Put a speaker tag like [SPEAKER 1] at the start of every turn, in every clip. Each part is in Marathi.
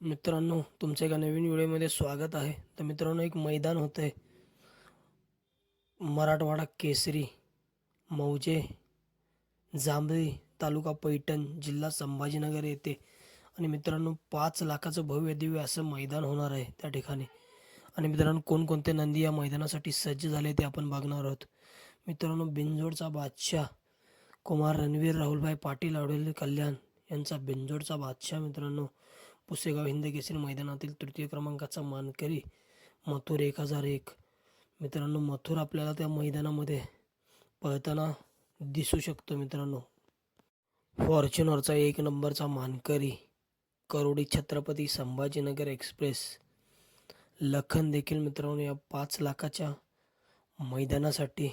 [SPEAKER 1] मित्रांनो तुमच्या एका नवीन व्हिडिओमध्ये स्वागत आहे. तर मित्रांनो एक मैदान होतं आहे मराठवाडा केसरी मौजे जांभळी तालुका पैठण जिल्हा संभाजीनगर येथे. आणि मित्रांनो पाच लाखाचं भव्य दिव्य असं मैदान होणार आहे त्या ठिकाणी. आणि मित्रांनो कोणकोणते नंदी या मैदानासाठी सज्ज झाले ते आपण बघणार आहोत. मित्रांनो बिनजोडचा बादशाह कुमार रणवीर राहुलभाई पाटील आढळले कल्याण यांचा बिनजोडचा बादशाह मित्रांनो. पुसेगाव हिंद मैदानातील तृतीय क्रमांकाचा मानकरी मथुर एक हजार एक. मित्रांनो मथुर आपल्याला त्या मैदानामध्ये पळताना दिसू शकतो मित्रांनो. फॉर्च्युनरचा एक नंबरचा मानकरी करोडी छत्रपती संभाजीनगर एक्सप्रेस. लखन देखील मित्रांनो या पाच लाखाच्या मैदानासाठी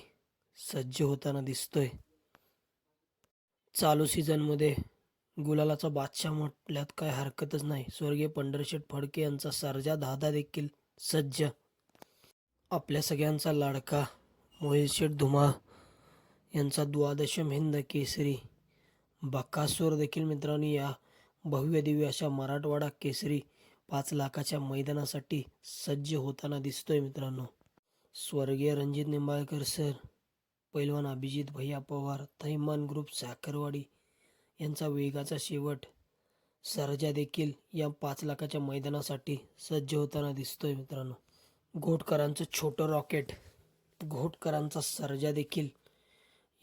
[SPEAKER 1] सज्ज होताना दिसतोय. चालू सीझनमध्ये गुलालाचा बादशाह म्हटल्यात काय हरकतच नाही. स्वर्गीय पंढरशेठ फडके यांचा सर्जा दादा देखील सज्ज. आपल्या सगळ्यांचा लाडका मोहितशेठ धुमा यांचा द्वादशम हिंद केसरी. बकासूर देखील मित्रांनो या भव्य दिव्य अशा मराठवाडा केसरी पाच लाखाच्या मैदानासाठी सज्ज होताना दिसतोय मित्रांनो. स्वर्गीय रणजित निंबाळकर सर पैलवान अभिजित भैया पवार थैमान ग्रुप साखरवाडी यांचा वेगाचा शेवट. सर्जा देखील या पाच लाखाच्या मैदानासाठी सज्ज होताना दिसतोय मित्रांनो. घोटकरांचं छोटं रॉकेट घोटकरांचा सर्जा देखील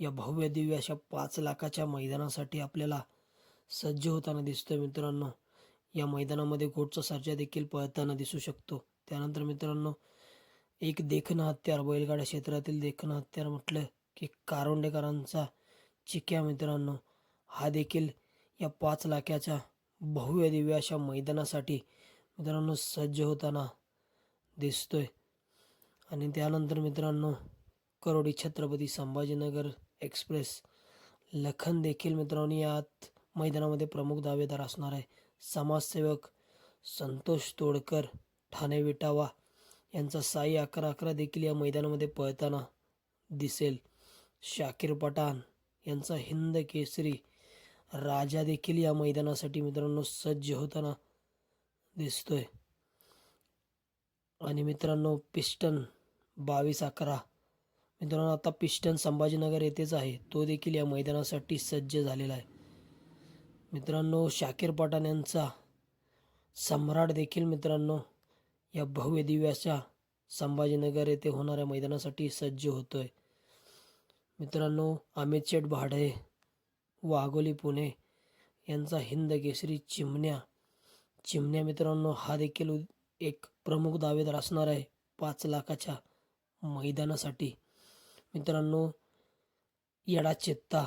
[SPEAKER 1] या भव्य दिव्य अशा पाच लाखाच्या मैदानासाठी आपल्याला सज्ज होताना दिसतोय मित्रांनो. या मैदानामध्ये घोटचा सर्जा देखील पळताना दिसू शकतो. त्यानंतर मित्रांनो एक देखणं हत्यार बैलगाड्या क्षेत्रातील देखणं हत्यार म्हटलं की कारोंडेकरांचा चिक्या मित्रांनो. हा देखील या पाच लाखाच्या भव्य दिव्य अशा मैदानासाठी मित्रांनो सज्ज होताना दिसतोय. आणि त्यानंतर मित्रांनो करोडी छत्रपती संभाजीनगर एक्सप्रेस लखन देखील मित्रांनो यात मैदानामध्ये प्रमुख दावेदार असणार आहे. समाजसेवक संतोष तोडकर ठाणे विटावा यांचा साई अकरा अकरा देखील या मैदानामध्ये पळताना दिसेल. शाकीर पठाण यांचा हिंद केसरी राजा देखील या मैदानासाठी मित्रांनो सज्ज होताना दिसतोय. आणि मित्रांनो पिस्टन बावीस अकरा. मित्रांनो आता पिस्टन संभाजीनगर येथेच आहे. तो देखील या मैदानासाठी सज्ज झालेला आहे. मित्रांनो शाकीर पठाण यांचा सम्राट देखील मित्रांनो या भव्य दिव्याच्या संभाजीनगर येथे होणाऱ्या मैदानासाठी सज्ज होतोय. मित्रांनो अमित शेठ भाडे वाघोली पुणे यांचा हिंद केसरी चिमण्या. चिमण्या मित्रांनो हा देखील एक प्रमुख दावेदार असणार आहे पाच लाखाच्या मैदानासाठी. मित्रांनो येडा चेत्ता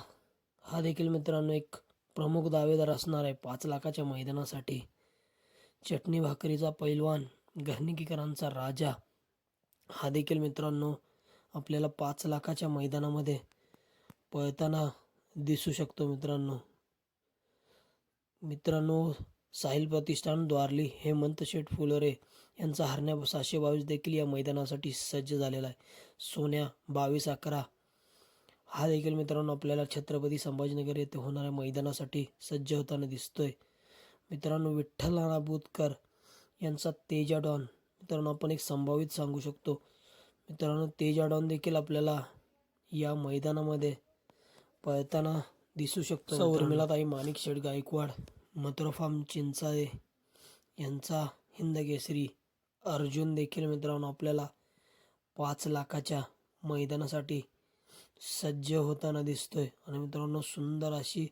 [SPEAKER 1] हा देखील मित्रांनो एक प्रमुख दावेदार असणार आहे पाच लाखाच्या मैदानासाठी. चटणी भाकरीचा पैलवान घरणिकीकरांचा राजा हा देखील मित्रांनो आपल्याला पाच लाखाच्या मैदानामध्ये पळताना दिसू शकतो मित्रांनो. मित्रांनो साहिल प्रतिष्ठान द्वारली हेमंत शेठ फुलोरे यांचा हरण्या सहाशे बावीस देखील या मैदानासाठी सज्ज झालेला आहे. सोन्या बावीस अकरा हा देखील मित्रांनो आपल्याला छत्रपती संभाजीनगर येथे होणाऱ्या मैदानासाठी सज्ज होताना दिसतोय. मित्रांनो विठ्ठल नाना बुतकर यांचा तेजा डॉन. मित्रांनो आपण एक संभावित सांगू शकतो. मित्रांनो तेजा डॉन देखील आपल्याला या मैदानामध्ये पळताना दिसू शकतो उर्मिलाताई माणिक शेठ गायकवाड मथुरा चिंचाळे यांचा हिंद केसरी अर्जुन देखील मित्रांनो आपल्याला पाच लाखाच्या मैदानासाठी सज्ज होताना दिसतोय. आणि मित्रांनो सुंदर अशी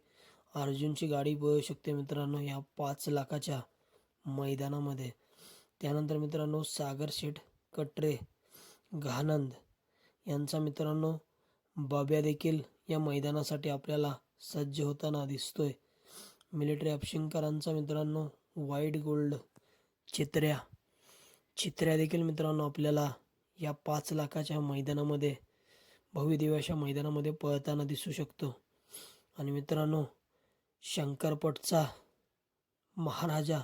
[SPEAKER 1] अर्जुनची गाडी पळू शकते मित्रांनो या पाच लाखाच्या मैदानामध्ये. त्यानंतर मित्रांनो सागर शेठ कटरे घानंद यांचा मित्रांनो बाब्या देखील या मैदानासाठी आपल्याला सज्ज होताना दिसतोय. मिलिटरी अपशिंकरांचा मित्रांनो व्हाईट गोल्ड चित्र्या. चित्र्या देखील मित्रांनो आपल्याला या पाच लाखाच्या मैदानामध्ये भव्य दिव्याच्या मैदानामध्ये पळताना दिसू शकतो. आणि मित्रांनो शंकरपटचा महाराजा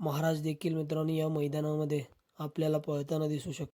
[SPEAKER 1] महाराज देखील मित्रांनो या मैदानामध्ये आपल्याला पळताना दिसू शकतो.